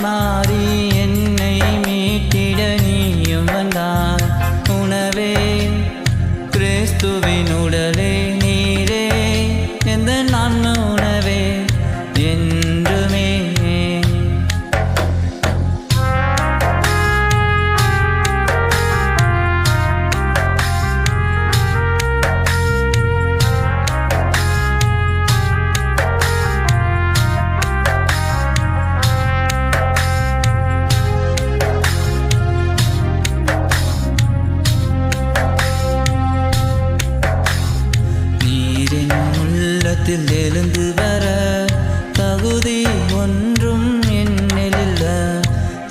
மாறி என்னை மீட்டிட நீயும் வந்தாய். உணவே வீட்டில் எழுந்து வர தகுதி ஒன்றும் என்னில்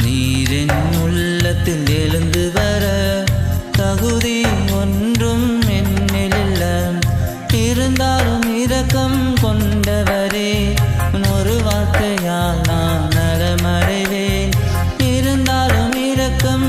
நீரின் உள்ளத்தில் எழுந்து வர தகுதி ஒன்றும் என்னில் இருந்தாலும் இரக்கம் கொண்டவரே ஒரு வார்த்தையால் நான் நலமடைவேன். இருந்தாலும் இரக்கம்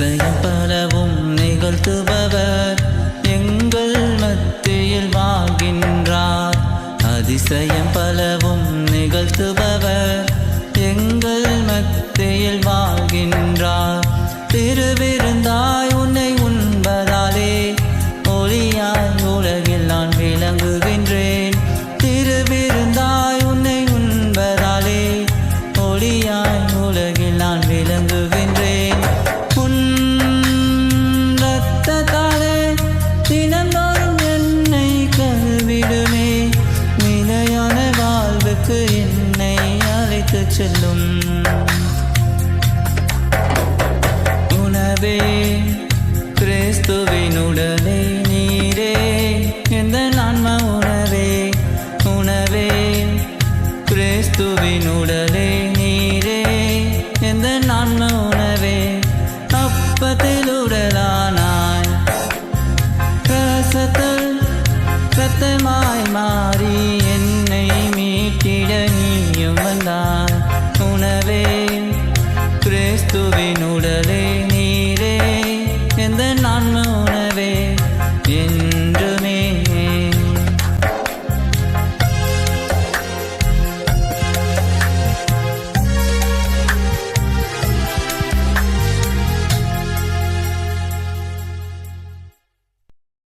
Sayang. உனக்கு என்னை அழைத்து செல்லும். உணவே